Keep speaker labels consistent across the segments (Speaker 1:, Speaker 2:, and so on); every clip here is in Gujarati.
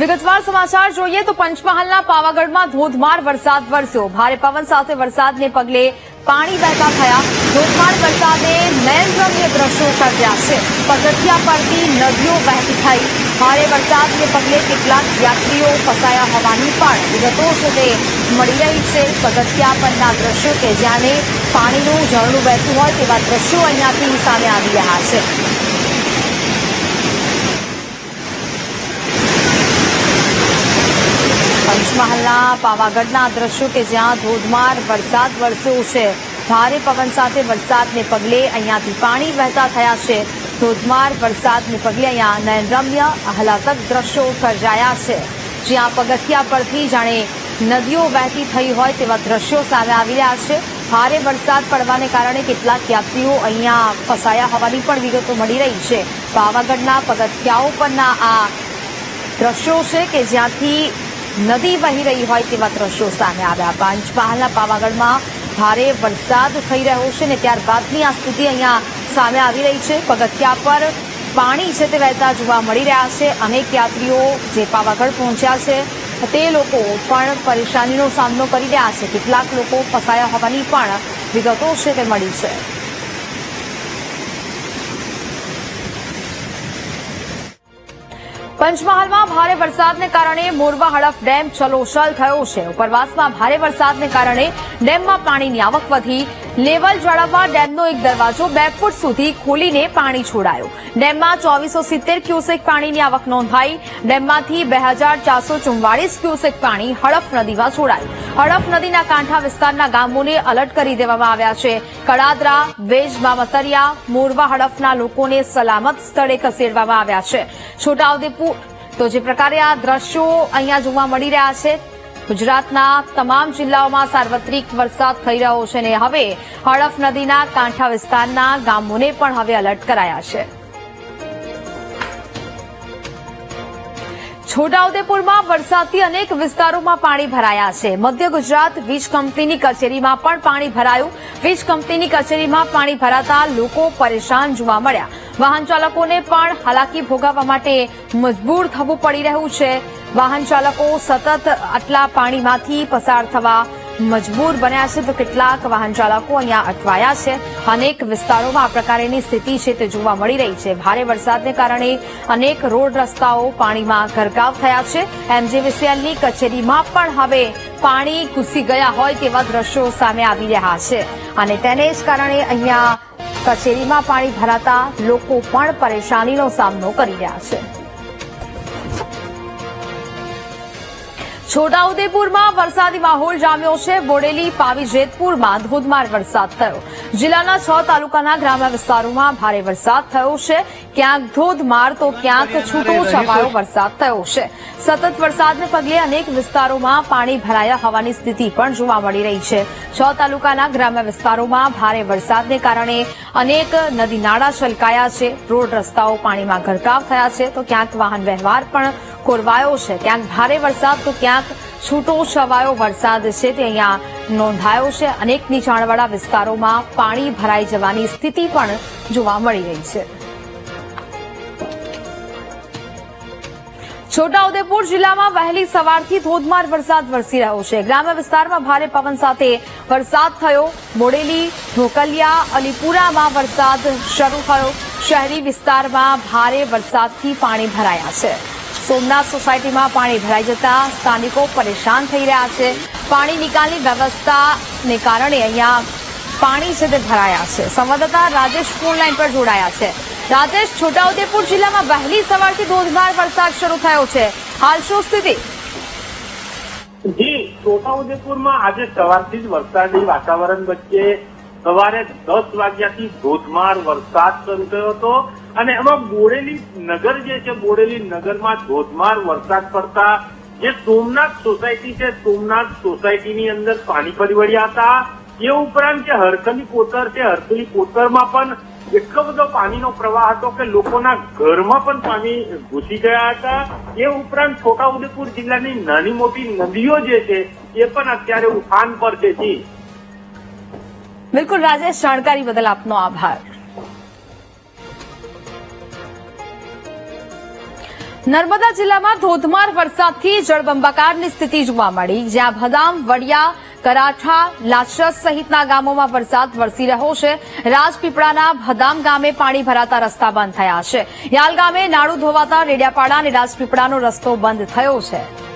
Speaker 1: વિગતવાર સમાચાર જોઈએ તો પંચમહાલના પાવાગઢમાં ધોધમાર વરસાદ વરસ્યો. ભારે પવન સાથે વરસાદને પગલે પાણી વહેતા થયા. ધોધમાર વરસાદે નયનરમ્ય દ્રશ્યો સર્જ્યા છે. પગથિયા પરથી નદીઓ વહેતી થઈ. ભારે વરસાદને પગલે કેટલાક યાત્રીઓ ફસાયા હોવાની પણ વિગતો છે મળી રહી છે. પગથિયા પરના દ્રશ્યો કે જ્યાંને પાણીનું ઝરણું વહેતું હોય તેવા દ્રશ્યો અહીંયાથી સામે આવી રહ્યા છે. પંચમહાલના પાવાગઢના દ્રશ્યો કે જ્યાં ધોધમાર વરસાદ વરસ્યો છે. ભારે પવન સાથે વરસાદને પગલે અહીંયાથી પાણી વહેતા થયા છે. ધોધમાર વરસાદને પગલે અહીંયા નયનરમ્ય, આહલાદક દ્રશ્યો સર્જાયા છે. જ્યાં પગથિયા પરથી જાણે નદીઓ વહેતી થઈ હોય તેવા દ્રશ્યો સામે આવી રહ્યા છે. ભારે વરસાદ પડવાને કારણે કેટલાક યાત્રીઓ અહીંયા ફસાયા હોવાની પણ વિગતો મળી રહી છે. પાવાગઢના પગથિયાઓ પરના આ દ્રશ્યો છે કે જ્યાંથી નદી વહી રહી હોય તેવા દ્રશ્યો સામે આવ્યા. પંચમહાલના પાવાગઢમાં ભારે વરસાદ થઈ રહ્યો છે ને ત્યારબાદની આ સ્થિતિ અહીંયા સામે આવી રહી છે. પગથિયા પર પાણી છે તે વહેતા જોવા મળી રહ્યા છે. અનેક યાત્રીઓ જે પાવાગઢ પહોંચ્યા છે તે લોકો પણ પરેશાનીનો સામનો કરી રહ્યા છે. કેટલાક લોકો ફસાયા હોવાની પણ વિગતો છે તે મળી છે. પંચમહાલમાં ભારે વરસાદને કારણે મોરવા હડફ ડેમ ચલોચલ થયો છે. ઉપરવાસમાં ભારે વરસાદને કારણે ડેમમાં પાણીની આવક વધી. લેવલ જાળવવા ડેમનો એક દરવાજો બે ફૂટ સુધી ખોલીને પાણી છોડાયો. ડેમમાં ચોવીસો સિત્તેર ક્યુસેક પાણીની આવક નોંધાઈ. ડેમમાંથી બે હજાર ચારસો ચુમ્વાળીસ ક્યુસેક પાણી હડફ નદીમાં છોડાયું. હડફ નદીના કાંઠા વિસ્તારના ગામોને અલર્ટ કરી દેવામાં આવ્યા છે. કડાદરા, વેજ મતરિયા મોરવા હડફના લોકોને સલામત સ્થળે ખસેડવામાં આવ્યા છે. છોટાઉદેપુર તો જે પ્રકારે આ દ્રશ્યો અહીંયા જોવા મળી રહ્યા છે ગુજરાતના તમામ જિલ્લાઓમાં સાર્વત્રિક વરસાદ થઈ રહ્યો છે અને હવે હડફ નદીના કાંઠા વિસ્તારના ગામોને પણ હવે અલર્ટ કરાયા છે. છોટાઉદેપુરમાં વરસાદથી અનેક વિસ્તારોમાં પાણી ભરાયા છે. મધ્ય ગુજરાત વીજ કંપનીની કચેરીમાં પણ પાણી ભરાયું. વીજ કંપનીની કચેરીમાં પાણી ભરાતા લોકો પરેશાન જોવા મળ્યા. વાહન ચાલકોને પણ હાલાકી ભોગવવા માટે મજબૂર થવું પડી રહ્યું છે. વાહન ચાલકો સતત આટલા પાણીમાંથી પસાર થવા મજબૂર બન્યા છે તો કેટલાક વાહન ચાલકો અહીંયા અટવાયા છે. અનેક વિસ્તારોમાં આ પ્રકારની સ્થિતિ છે તે જોવા મળી રહી છે. ભારે વરસાદને કારણે અનેક રોડ રસ્તાઓ પાણીમાં ગરકાવ થયા છે. એમજીવીસીએલની કચેરીમાં પણ હવે પાણી ઘૂસી ગયા હોય તેવા દ્રશ્યો સામે આવી રહ્યા છે. અને તેને જ કારણે અહીંયા કચેરીમાં પાણી ભરાતા લોકો પણ પરેશાનીનો સામનો કરી રહ્યા છે. છોટાઉદેપુરમાં વરસાદી માહોલ જામ્યો છે. બોડેલી, પાવી, જેતપુરમાં ધોધમાર વરસાદ થયો. જિલ્લાના છ તાલુકાના ગ્રામ્ય વિસ્તારોમાં ભારે વરસાદ થયો છે. ક્યાંક ધોધમાર તો ક્યાંક છૂટો છવાયો વરસાદ થયો છે. સતત વરસાદને પગલે અનેક વિસ્તારોમાં પાણી ભરાયા હોવાની સ્થિતિ પણ જોવા મળી રહી છે. છ તાલુકાના ગ્રામ્ય વિસ્તારોમાં ભારે વરસાદને કારણે અનેક નદી નાળા છલકાયા છે. રોડ રસ્તાઓ પાણીમાં ગરકાવ થયા છે. તો ક્યાંક વાહન વ્યવહાર પણ ખોરવાયો છે. ક્યાંક ભારે વરસાદ, તો ક્યાંક છૂટો છવાયો વરસાદ છે તે અહીંયા નોંધાયો છે. અનેક નીચાણવાળા વિસ્તારોમાં પાણી ભરાઈ જવાની સ્થિતિ પણ જોવા મળી રહી છે. છોટાઉદેપુર જિલ્લામાં વહેલી સવારથી ધોધમાર વરસાદ વરસી રહ્યો છે. ગ્રામ્ય વિસ્તારમાં ભારે પવન સાથે વરસાદ થયો. મોડેલી ઢોકલિયા, અલીપુરામાં વરસાદ શરૂ થયો. શહેરી વિસ્તારમાં ભારે વરસાદથી પાણી ભરાયા છે. સોમનાથ સોસાયટીમાં પાણી ભરાઈ જતા સ્થાનિકો પરેશાન થઈ રહ્યા છે. પાણી નિકાલની વ્યવસ્થાને કારણે અહીંયા પાણી છે તે ભરાયા છે. સંવાદદાતા રાજેશ ફોન લાઈન પર જોડાયા છે. રાજેશ, છોટાઉદેપુર જિલ્લામાં વહેલી સવારથી ધોધમાર વરસાદ શરૂ થયો છે. હાલ શું સ્થિતિ?
Speaker 2: જી, છોટાઉદેપુરમાં આજે સવારથી જ વરસાદી વાતાવરણ વચ્ચે સવારે દસ વાગ્યાથી ધોધમાર વરસાદ શરૂ થયો હતો. અને એમાં બોડેલી નગર જે છે, બોડેલી નગરમાં ધોધમાર વરસાદ પડતા, જે સોમનાથ સોસાયટી છે, સોમનાથ સોસાયટીની અંદર પાણી ફરી વળ્યા હતા. એ ઉપરાંત જે હરકલી કોતર છે, હરકલી કોતરમાં પણ એટલો બધો પાણીનો પ્રવાહ હતો કે લોકોના ઘરમાં પણ પાણી ઘૂસી ગયા હતા. એ ઉપરાંત છોટાઉદેપુર જિલ્લાની નાની મોટી નદીઓ જે છે, એ પણ અત્યારે ઉફાન પર છે.
Speaker 1: બિલકુલ, રાજેશ, જાણકારી બદલ આપનો આભાર. નર્મદા જિલ્લામાં ધોધમાર વરસાદથી જળબંબાકારની સ્થિતિ જોવા મળી. જ્યાં ભદામ વડિયા, કરાઠા લાચરસ સહિતના ગામોમાં વરસાદ વરસી રહ્યો છે. રાજપીપળાના ભદામ ગામે પાણી ભરાતા રસ્તા બંધ થયા છે. યાલ ગામે નાળું ધોવાતા રેડિયાપાડા અને રાજપીપળાનો રસ્તો બંધ થયો છે.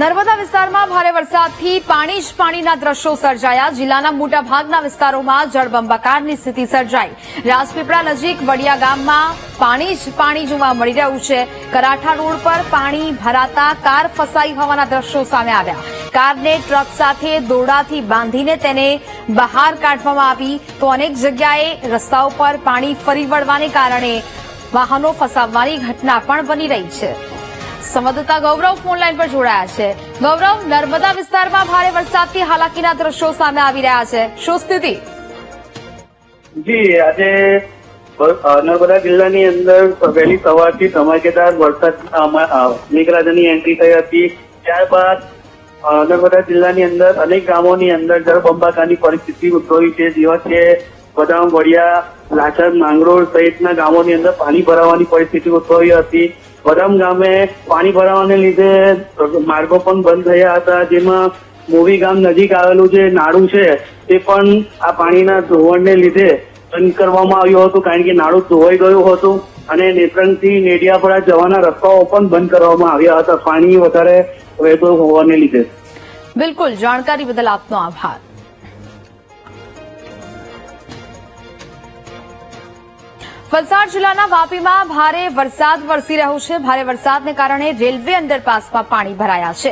Speaker 1: નર્મદા વિસ્તારમાં ભારે વરસાદથી પાણી જ પાણીના દ્રશ્યો સર્જાયા. જિલ્લાના મોટાભાગના વિસ્તારોમાં જળબંબાકારની સ્થિતિ સર્જાઈ. રાજપીપળા નજીક વડિયા ગામમાં પાણી જ પાણી જોવા મળી રહ્યું છે. કરાઠા રોડ પર પાણી ભરાતા કાર ફસાઈ હોવાના દ્રશ્યો સામે આવ્યા. કારને ટ્રક સાથે દોરડાથી બાંધીને તેને બહાર કાઢવામાં આવી તો અનેક જગ્યાએ રસ્તાઓ પર પાણી ફરી વળવાને કારણે વાહનો ફસાવવાની ઘટના પણ બની રહી છે. સંવાદદાતા ગૌરવ ફોનલાઈન પર જોડાયા છે. ગૌરવ, નર્મદા વિસ્તારમાં ભારે વરસાદથી હાલાકીના દ્રશ્યો સામે આવી રહ્યા છે. શું સ્થિતિ?
Speaker 3: જી, આજે નર્મદા જિલ્લાની અંદર વહેલી સવારથી ધમાકેદાર વરસાદ મેઘરાજાની એન્ટ્રી થઈ હતી. ત્યારબાદ નર્મદા જિલ્લાની અંદર અનેક ગામોની અંદર જળબંબાકારની પરિસ્થિતિ ઉદ્ભવી છે. જેવા કે બદામ, વડિયા લાચર માંગરોળ સહિતના ગામોની અંદર પાણી ભરાવાની પરિસ્થિતિ ઉદ્ભવી હતી. બદામ ગામે પાણી ભરાવાને લીધે માર્ગો પણ બંધ થયા હતા, જેમાં મોવી ગામ નજીક આવેલું જે નાડું છે, તે પણ આ પાણીના ધોવણને લીધે બંધ કરવામાં આવ્યું હતું, કારણ કે નાડું ધોવાઈ ગયું હતું અને નેત્રંગથી નેડિયાપડા જવાના રસ્તાઓ પણ બંધ કરવામાં આવ્યા હતા. પાણી વધારે વહેતું હોવાને લીધે.
Speaker 1: બિલકુલ, જાણકારી બદલ આપનો આભાર. વલસાડ જિલ્લાના વાપીમાં ભારે વરસાદ વરસી રહ્યો છે. ભારે વરસાદને કારણે રેલવે અંડરપાસમાં પાણી ભરાયા છે.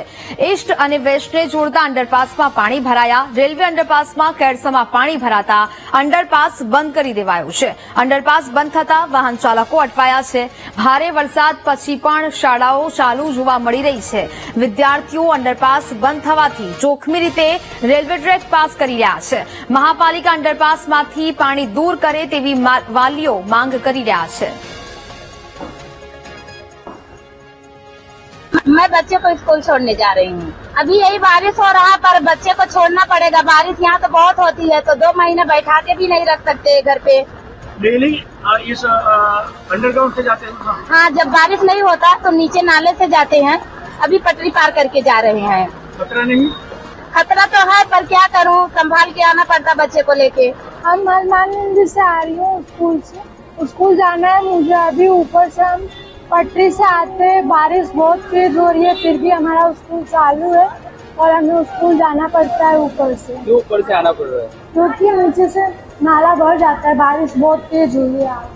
Speaker 1: ઈસ્ટ અને વેસ્ટને જોડતા અંડરપાસમાં પાણી ભરાયા. રેલવે અંડરપાસમાં કેડસમાં પાણી ભરાતા અંડરપાસ બંધ કરી દેવાયો છે. અંડરપાસ બંધ થતા વાહન ચાલકો અટવાયા છે. ભારે વરસાદ પછી પણ શાળાઓ ચાલુ જોવા મળી રહી છે. વિદ્યાર્થીઓ અંડરપાસ બંધ થવાથી જોખમી રીતે રેલવે ટ્રેક પાસ કરી રહ્યા છે. મહાપાલિકા અંડરપાસમાંથી પાણી દૂર કરે તેવી વાલીઓ માંગ કરી રહ્યા છે
Speaker 4: मैं बच्चे को स्कूल छोड़ने जा रही हूँ अभी यही बारिश हो रहा है पर बच्चे को छोड़ना पड़ेगा बारिश यहाँ तो बहुत होती है तो दो महीने बैठा के भी नहीं रख सकते घर पे
Speaker 5: डेली इस अंडरग्राउंड से जाते हैं हाँ।
Speaker 4: हाँ जब बारिश नहीं होता तो नीचे नाले से जाते हैं अभी पटरी पार करके जा रहे हैं
Speaker 5: खतरा नहीं
Speaker 4: खतरा तो है पर क्या करूँ संभाल के आना पड़ता बच्चे को लेके
Speaker 6: हम हनुमानगंज से आ रही हूँ स्कूल से स्कूल जाना है मुझे अभी ऊपर से हम पटरी से आते हैं बारिश बहुत तेज हो रही है फिर भी हमारा स्कूल चालू है और हमें स्कूल जाना पड़ता है ऊपर से
Speaker 5: क्यों ऊपर से आना पड़ रहा है
Speaker 6: क्योंकि नीचे से नाला भर जाता है बारिश बहुत तेज हुई है आज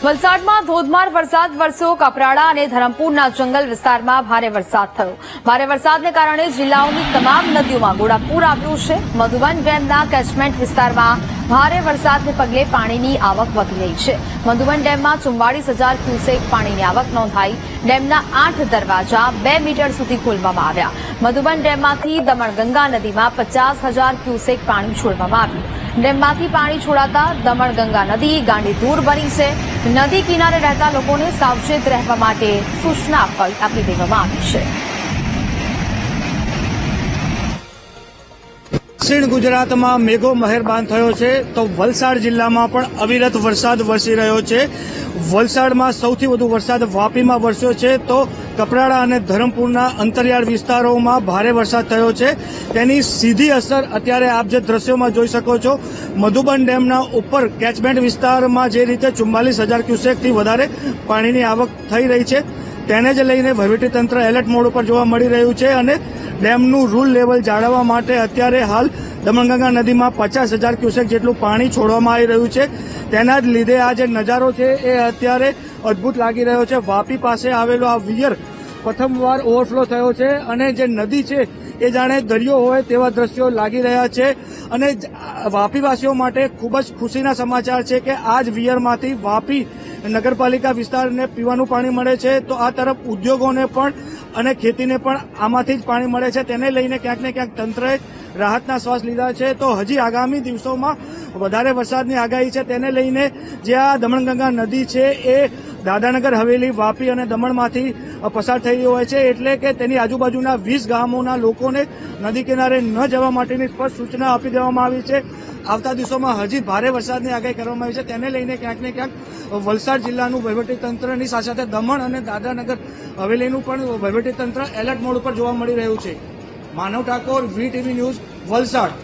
Speaker 1: વલસાડમાં ધોધમાર વરસાદ વરસ્યો કપરાડા અને ધરમપુરના જંગલ વિસ્તારમાં ભારે વરસાદ થયો ભારે વરસાદને કારણે જિલ્લાઓની તમામ નદીઓમાં ગોળાપૂર આવ્યું છે મધુબન ડેમના કેચમેન્ટ વિસ્તારમાં ભારે વરસાદને પગલે પાણીની આવક વધી રહી છે. મધુબન ડેમમાં ચુમ્વાળીસ હજાર ક્યુસેક પાણીની આવક નોંધાઈ. ડેમના આઠ દરવાજા બે મીટર સુધી ખોલવામાં આવ્યા. મધુબન ડેમમાંથી દમણગંગા નદીમાં પચાસ હજાર ક્યુસેક પાણી છોડવામાં આવ્યું. ડેમમાંથી પાણી છોડાતા દમણગંગા નદી ગાંડીતુર બની છે. નદી કિનારે રહેતા લોકોને સાવચેત રહેવા માટે સૂચના આપી દેવામાં આવી છે.
Speaker 7: દક્ષિણ ગુજરાતમાં મેઘો મહેરબાન થયો છે, તો વલસાડ જિલ્લામાં પણ અવિરત વરસાદ વરસી રહ્યો છે. વલસાડમાં સૌથી વધુ વરસાદ વાપીમાં વરસ્યો છે, તો કપરાડા અને ધરમપુરના અંતરિયાળ વિસ્તારોમાં ભારે વરસાદ થયો છે. તેની સીધી અસર અત્યારે આપ જે દ્રશ્યોમાં જોઈ શકો છો, મધુબન ડેમના ઉપર કેચમેન્ટ વિસ્તારમાં જે રીતે ચુમ્માલીસ હજાર ક્યુસેકથી વધારે પાણીની આવક થઈ રહી છે, તેને જ લઈને વહીવટીતંત્ર એલર્ટ મોડ ઉપર જોવા મળી રહ્યું છે અને ડેમનું રૂલ લેવલ જાળવવા માટે અત્યારે હાલ દમણગંગા નદીમાં પચાસ હજાર ક્યુસેક જેટલું પાણી છોડવામાં આવી રહ્યું છે. તેના જ લીધે આ જે નજારો છે એ અત્યારે અદ્ભુત લાગી રહ્યો છે. વાપી પાસે આવેલો આ વિયર પ્રથમવાર ઓવરફ્લો થયો છે અને જે નદી છે એ જાણે દરિયો હોય તેવા દ્રશ્યો લાગી રહ્યા છે. અને વાપીવાસીઓ માટે ખૂબ જ ખુશીના સમાચાર છે કે આ જ વિયરમાંથી વાપી નગરપાલિકા વિસ્તારને પીવાનું પાણી મળે છે. તો આ તરફ ઉદ્યોગોને પણ અને ખેતીને પણ આમાંથી જ પાણી મળે છે. તેને લઈને ક્યાંક ને ક્યાંક તંત્રએ રાહતના શ્વાસ લીધા છે. તો હજી આગામી દિવસોમાં વધારે વરસાદની આગાહી છે. તેને લઈને જે આ દમણગંગા નદી છે એ દાદાનગર હવેલી, વાપી અને દમણમાંથી પસાર થઈ હોય છે, એટલે કે તેની આજુબાજુના વીસ ગામોના લોકોને નદી કિનારે ન જવા માટેની સ્પષ્ટ સૂચના આપી દેવામાં આવી છે. આવતા દિવસોમાં હજી ભારે વરસાદની આગાહી કરવામાં આવી છે. તેને લઈને ક્યાંક ને ક્યાંક વલસાડ જિલ્લાનું વહીવટીતંત્રની સાથે સાથે દમણ અને દાદરાનગર હવેલીનું પણ વહીવટીતંત્ર એલર્ટ મોડ ઉપર જોવા મળી રહ્યું છે. Manav Thakor, V TV news, Valsad.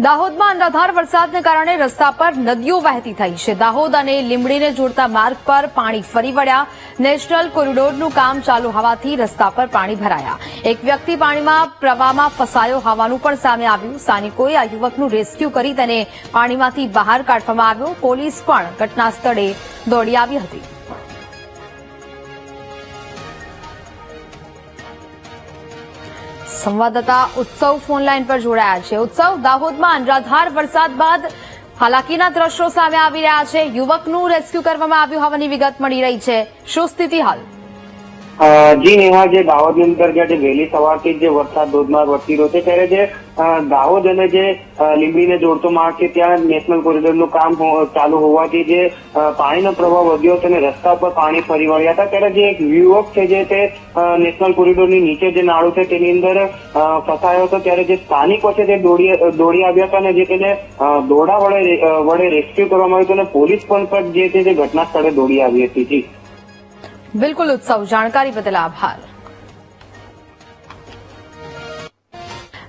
Speaker 1: દાહોદમાં અનરાધાર વરસાદને કારણે રસ્તા પર નદીઓ વહેતી થઈ છે. દાહોદ અને લીંબડીને જોડતા માર્ગ પર પાણી ફરી વળ્યા. નેશનલ કોરિડોરનું કામ ચાલુ હોવાથી રસ્તા પર પાણી ભરાયા. એક વ્યક્તિ પાણીમાં પ્રવાહમાં ફસાયો હોવાનું પણ સામે આવ્યું. સ્થાનિકોએ આ યુવકનું રેસ્ક્યુ કરી તેને પાણીમાંથી બહાર કાઢવામાં આવ્યો. પોલીસ પણ ઘટના સ્થળે દોડી આવી હતી. સંવાદદાતા ઉત્સવ ફોનલાઈન પર જોડાયા છે. ઉત્સવ દાહોદમાં અનરાધાર વરસાદ બાદ હાલાકીના દ્રશ્યો સામે આવી રહ્યા છે. યુવકનું રેસ્ક્યુ કરવામાં આવ્યું હોવાની વિગત મળી રહી છે. શું સ્થિતિ હાલ?
Speaker 8: જી નેહા જે દાહોદની અંદર જે વહેલી સવારથી જે વરસાદ ધોધમાર વરસી રહ્યો છે, ત્યારે જે દાહોદ અને જે લીંબડીને જોડતો માર્ગ છે, ત્યાં નેશનલ કોરિડોરનું કામ ચાલુ હોવાથી જે પાણીનો પ્રવાહ વધ્યો હતો અને રસ્તા પર પાણી ફરી વળ્યા હતા, ત્યારે જે એક યુવક છે જે તે નેશનલ કોરિડોરની નીચે જે નાળું છે, તેની અંદર ફસાયો હતો, ત્યારે જે સ્થાનિકો છે તે દોડી દોડી આવ્યા હતા અને જે તેને દોડા વડે વડે રેસ્ક્યુ કરવામાં આવ્યું હતું અને પોલીસ પણ જે છે તે ઘટના સ્થળે દોડી આવી હતી, જી.
Speaker 1: બિલકુલ ઉત્સવ. જાણકારી બદલ આભાર.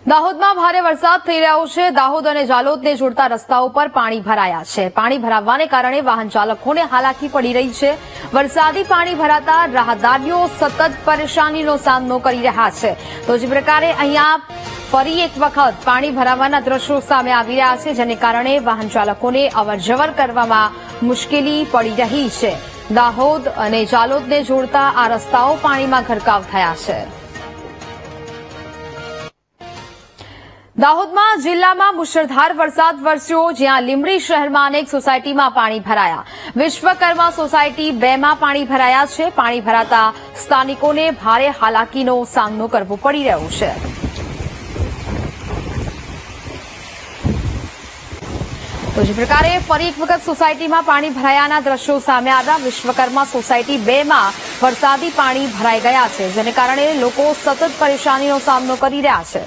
Speaker 1: દાહોદમાં ભારે વરસાદ થઈ રહ્યો છે. દાહોદ અને જાલોદને જોડતા રસ્તાઓ પર પાણી ભરાયા છે. પાણી ભરાવાને કારણે વાહન ચાલકોને હાલાકી પડી રહી છે. વરસાદી પાણી ભરાતા રાહદારીઓ સતત પરેશાનીનો સામનો કરી રહ્યા છે. તો જે પ્રકારે અહીંયા ફરી એક વખત પાણી ભરાવાના દ્રશ્યો સામે આવી રહ્યા છે, જેને કારણે વાહન ચાલકોને અવરજવર કરવામાં મુશ્કેલી પડી રહી છે. દાહોદ અને જાલોદને જોડતા આ રસ્તાઓ પાણીમાં ગરકાવ થયા છે. દાહોદમાં જિલ્લામાં મુશળધાર વરસાદ વરસ્યો, જ્યાં લીંબડી શહેરમાં અનેક સોસાયટીમાં પાણી ભરાયા. વિશ્વકર્મા સોસાયટી બેમાં પાણી ભરાયા છે. પાણી ભરાતા સ્થાનિકોને ભારે હાલાકીનો સામનો કરવો પડી રહ્યો છે. તો જે પ્રકારે ફરી એક વખત સોસાયટીમાં પાણી ભરાયાના દ્રશ્યો સામે આવ્યા. વિશ્વકર્મા સોસાયટી બેમાં વરસાદી પાણી ભરાઈ ગયા છે, જેને કારણે લોકો સતત પરેશાનીનો સામનો કરી રહ્યા છે.